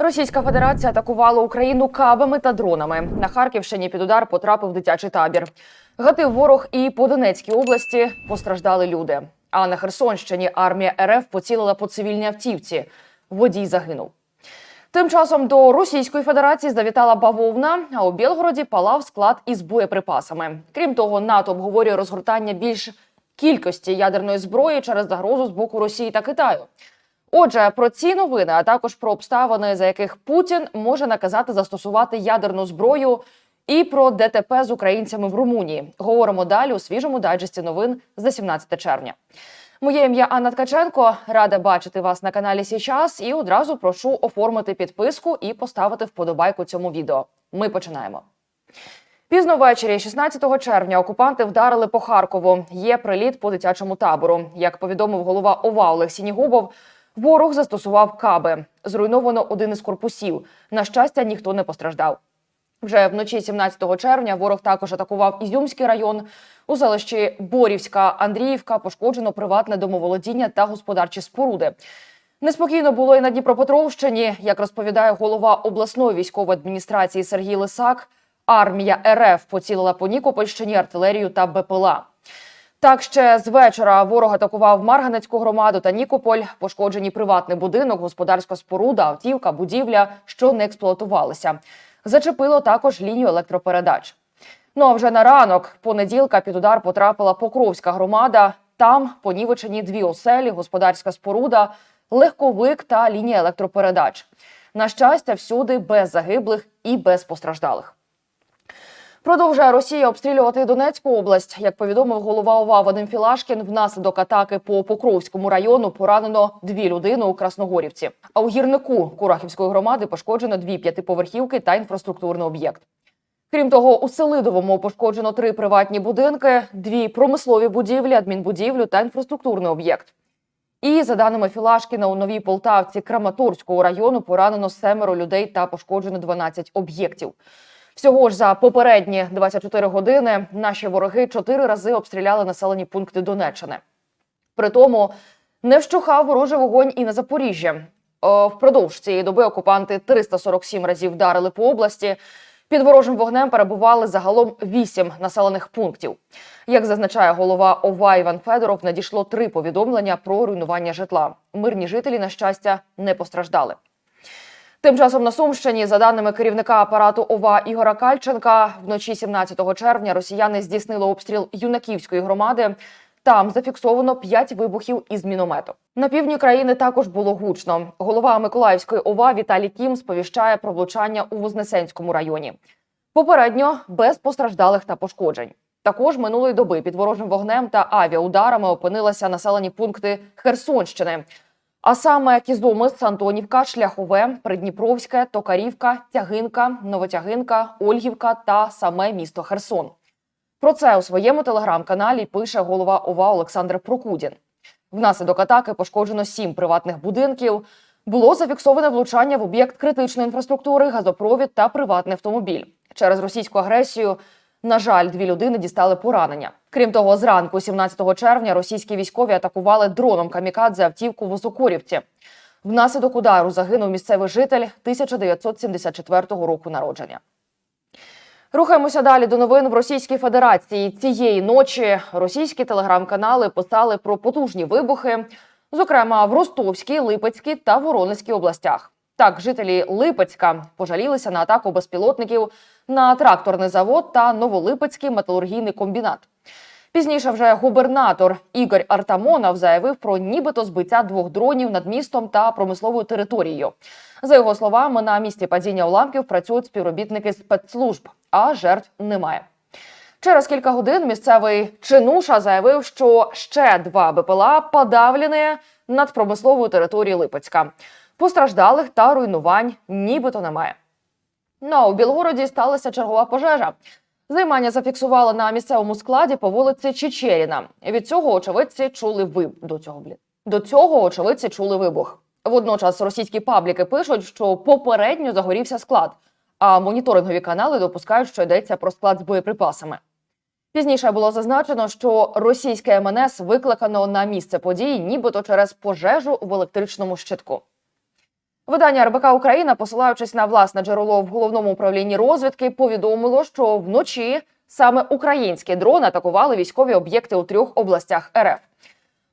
Російська Федерація атакувала Україну кабами та дронами. На Харківщині під удар потрапив дитячий табір. Гатив ворог і по Донецькій області постраждали люди. А на Херсонщині армія РФ поцілила по цивільній автівці. Водій загинув. Тим часом до Російської Федерації завітала бавовна, а у Білгороді палав склад із боєприпасами. Крім того, НАТО обговорює розгортання більш кількості ядерної зброї через загрозу з боку Росії та Китаю. Отже, про ці новини, а також про обставини, за яких Путін може наказати застосувати ядерну зброю, і про ДТП з українцями в Румунії. Говоримо далі у свіжому дайджесті новин за 17 червня. Моє ім'я Анна Ткаченко. Рада бачити вас на каналі Січас і одразу прошу оформити підписку і поставити вподобайку цьому відео. Ми починаємо. Пізно ввечері, 16 червня, окупанти вдарили по Харкову. Є приліт по дитячому табору. Як повідомив голова ОВА Олексій Нігубов, ворог застосував каби. Зруйновано один із корпусів. На щастя, ніхто не постраждав. Вже вночі 17 червня ворог також атакував Ізюмський район. У селищі Борівська Андріївка пошкоджено приватне домоволодіння та господарчі споруди. Неспокійно було і на Дніпропетровщині, як розповідає голова обласної військової адміністрації Сергій Лисак. Армія РФ поцілила по Нікопольщині артилерію та БПЛА. Так ще з вечора ворог атакував Марганецьку громаду та Нікополь. Пошкоджені приватний будинок, господарська споруда, автівка, будівля, що не експлуатувалися. Зачепило також лінію електропередач. Ну а вже на ранок понеділка під удар потрапила Покровська громада. Там понівечені дві оселі, господарська споруда, легковик та лінія електропередач. На щастя, всюди без загиблих і без постраждалих. Продовжує Росія обстрілювати Донецьку область. Як повідомив голова ОВА Вадим Філашкін, внаслідок атаки по Покровському району поранено дві людини у Красногорівці. А у гірнику Курахівської громади пошкоджено дві п'ятиповерхівки та інфраструктурний об'єкт. Крім того, у Селидовому пошкоджено три приватні будинки, дві промислові будівлі, адмінбудівлю та інфраструктурний об'єкт. І за даними Філашкіна, у новій Полтавці Краматорського району поранено семеро людей та пошкоджено 12 об'єктів. Всього ж за попередні 24 години наші вороги чотири рази обстріляли населені пункти Донеччини. При тому не вщухав ворожий вогонь і на Запоріжжі. Впродовж цієї доби окупанти 347 разів вдарили по області. Під ворожим вогнем перебували загалом вісім населених пунктів. Як зазначає голова ОВА Іван Федоров, надійшло три повідомлення про руйнування житла. Мирні жителі, на щастя, не постраждали. Тим часом на Сумщині, за даними керівника апарату ОВА Ігора Кальченка, вночі 17 червня росіяни здійснили обстріл юнаківської громади. Там зафіксовано п'ять вибухів із міномету. На півдні країни також було гучно. Голова Миколаївської ОВА Віталій Кім сповіщає про влучання у Вознесенському районі. Попередньо без постраждалих та пошкоджень. Також минулої доби під ворожим вогнем та авіаударами опинилися населені пункти Херсонщини. А саме Кізомис, Антонівка, Шляхове, Придніпровське, Токарівка, Тягинка, Новотягинка, Ольгівка та саме місто Херсон. Про це у своєму телеграм-каналі пише голова ОВА Олександр Прокудін. Внаслідок атаки пошкоджено сім приватних будинків. Було зафіксоване влучання в об'єкт критичної інфраструктури, газопровід та приватний автомобіль. Через російську агресію, на жаль, дві людини дістали поранення. Крім того, зранку, 17 червня, російські військові атакували дроном камікадзе автівку в Осокорівці. Внаслідок удару загинув місцевий житель 1974 року народження. Рухаємося далі до новин в Російській Федерації. Цієї ночі російські телеграм-канали писали про потужні вибухи, зокрема в Ростовській, Липецькій та Воронезькій областях. Так, жителі Липецька пожалілися на атаку безпілотників на тракторний завод та Новолипецький металургійний комбінат. Пізніше вже губернатор Ігор Артамонов заявив про нібито збиття двох дронів над містом та промисловою територією. За його словами, на місці падіння уламків працюють співробітники спецслужб, а жертв немає. Через кілька годин місцевий чинуша заявив, що ще два БПЛА подавлені над промисловою територією Липецька. Постраждалих та руйнувань нібито немає. Ну а у Білгороді сталася чергова пожежа. Займання зафіксували на місцевому складі по вулиці Чечеріна. Від цього очевидці чули вибух. До цього блін. До цього очевидці чули вибух. Водночас російські пабліки пишуть, що попередньо загорівся склад, а моніторингові канали допускають, що йдеться про склад з боєприпасами. Пізніше було зазначено, що російське МНС викликано на місце події, нібито через пожежу в електричному щитку. Видання РБК Україна, посилаючись на власне джерело в головному управлінні розвідки, повідомило, що вночі саме українські дрони атакували військові об'єкти у трьох областях РФ.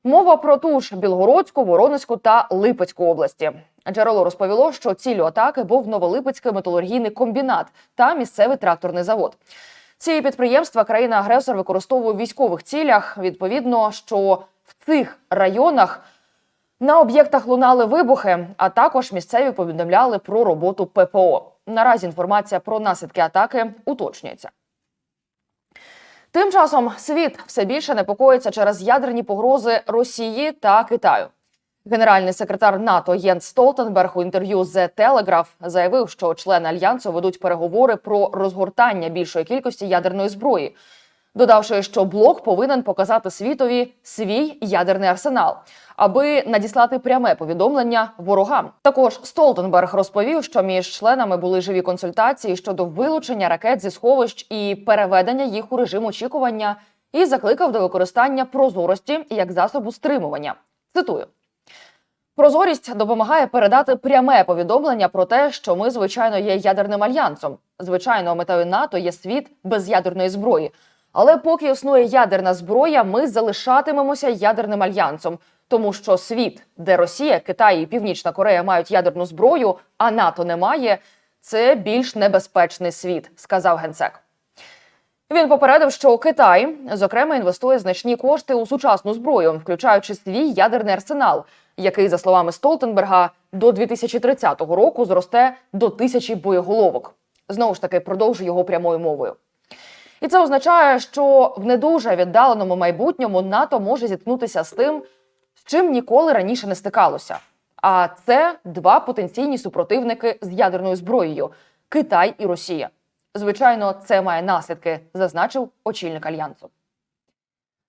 Мова про ту ж Білгородську, Воронезьку та Липецьку області. Джерело розповіло, що ціллю атаки був Новолипецький металургійний комбінат та місцевий тракторний завод. Ці підприємства країна-агресор використовує в військових цілях. Відповідно, що в цих районах на об'єктах лунали вибухи, а також місцеві повідомляли про роботу ППО. Наразі інформація про наслідки атаки уточнюється. Тим часом світ все більше непокоїться через ядерні погрози Росії та Китаю. Генеральний секретар НАТО Єнс Столтенберг у інтерв'ю The Telegraph заявив, що члени альянсу ведуть переговори про розгортання більшої кількості ядерної зброї, додавши, що блок повинен показати світові свій ядерний арсенал, аби надіслати пряме повідомлення ворогам. Також Столтенберг розповів, що між членами були живі консультації щодо вилучення ракет зі сховищ і переведення їх у режим очікування, і закликав до використання прозорості як засобу стримування. Цитую. Прозорість допомагає передати пряме повідомлення про те, що ми, звичайно, є ядерним альянсом. Звичайно, метою НАТО є світ без ядерної зброї. Але поки існує ядерна зброя, ми залишатимемося ядерним альянсом, тому що світ, де Росія, Китай і Північна Корея мають ядерну зброю, а НАТО не має, це більш небезпечний світ, сказав генсек. Він попередив, що Китай, зокрема, інвестує значні кошти у сучасну зброю, включаючи свій ядерний арсенал, який, за словами Столтенберга, до 2030 року зросте до тисячі боєголовок. Знову ж таки, продовжу його прямою мовою. І це означає, що в не дуже віддаленому майбутньому НАТО може зіткнутися з тим, з чим ніколи раніше не стикалося. А це два потенційні супротивники з ядерною зброєю Китай і Росія. Звичайно, це має наслідки, зазначив очільник альянсу.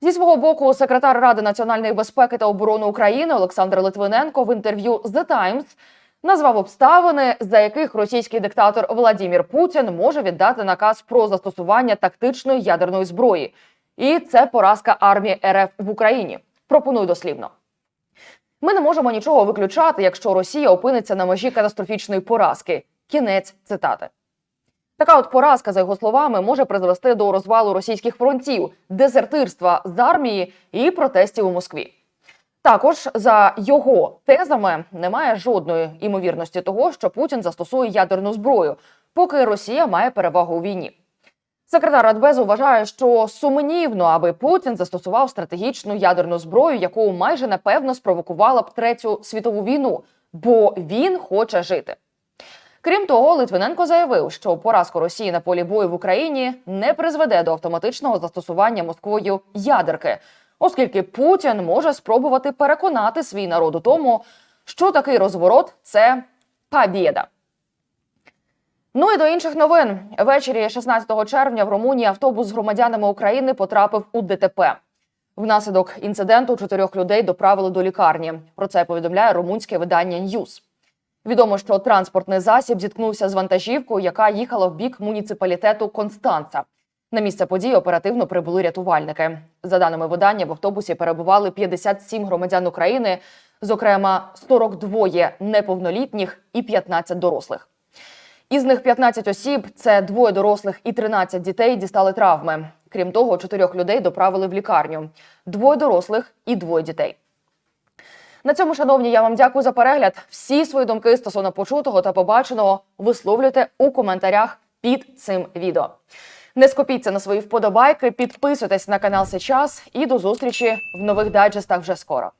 Зі свого боку, секретар Ради національної безпеки та оборони України Олександр Литвиненко в інтерв'ю The Times назвав обставини, за яких російський диктатор Владімір Путін може віддати наказ про застосування тактичної ядерної зброї. І це поразка армії РФ в Україні. Пропоную дослівно. Ми не можемо нічого виключати, якщо Росія опиниться на межі катастрофічної поразки. Кінець цитати. Така от поразка, за його словами, може призвести до розвалу російських фронтів, дезертирства з армії і протестів у Москві. Також за його тезами немає жодної імовірності того, що Путін застосує ядерну зброю, поки Росія має перевагу у війні. Секретар Радбезу вважає, що сумнівно, аби Путін застосував стратегічну ядерну зброю, яку майже напевно спровокувала б третю світову війну, бо він хоче жити. Крім того, Литвиненко заявив, що поразка Росії на полі бою в Україні не призведе до автоматичного застосування Москвою ядерки, оскільки Путін може спробувати переконати свій народ у тому, що такий розворот це побєда. Ну і до інших новин ввечері 16 червня в Румунії автобус з громадянами України потрапив у ДТП. Внаслідок інциденту чотирьох людей доправили до лікарні. Про це повідомляє румунське видання Ньюз. Відомо, що транспортний засіб зіткнувся з вантажівкою, яка їхала в бік муніципалітету Констанца. На місце події оперативно прибули рятувальники. За даними видання, в автобусі перебували 57 громадян України, зокрема 42 неповнолітніх і 15 дорослих. Із них 15 осіб це двоє дорослих і 13 дітей дістали травми. Крім того, чотирьох людей доправили в лікарню: двоє дорослих і двоє дітей. На цьому, шановні, я вам дякую за перегляд. Всі свої думки стосовно почутого та побаченого висловлюйте у коментарях під цим відео. Не скупіться на свої вподобайки, підписуйтесь на канал сейчас і до зустрічі в нових дайджестах вже скоро.